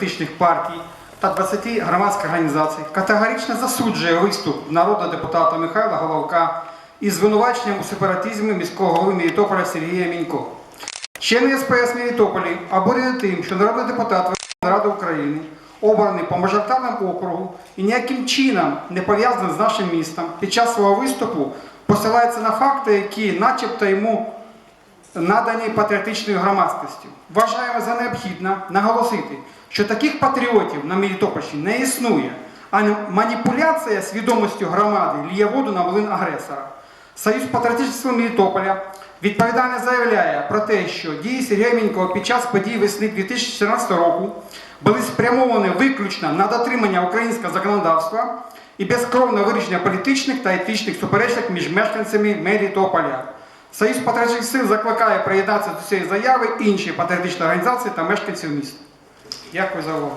політичних партій та 20 громадських організацій категорично засуджує виступ народного депутата Михайла Головка із звинуваченням у сепаратизмі міського голови Мелітополя Сергія Мінько. Члени СПС Мелітополі обурені тим, що народний депутат Верховної Ради України, обраний по мажоритарному округу і ніяким чином не пов'язаний з нашим містом, під час свого виступу посилається на факти, які начебто йому надані патріотичною громадськістю. Вважаємо за необхідно наголосити, що таких патріотів на Мелітопольщині не існує, а маніпуляція свідомістю громади ліє воду на млин агресора. Союз патріотичних сил Мелітополя відповідально заявляє про те, що дії Сергія під час подій весни 2014 року були спрямовані виключно на дотримання українського законодавства і безкровне вирішення політичних та етичних суперечок між мешканцями Мелітополя. Союз патріотичних сил закликає приєднатися до цієї заяви інші патріотичні організації та мешканців міста. Дякую за увагу.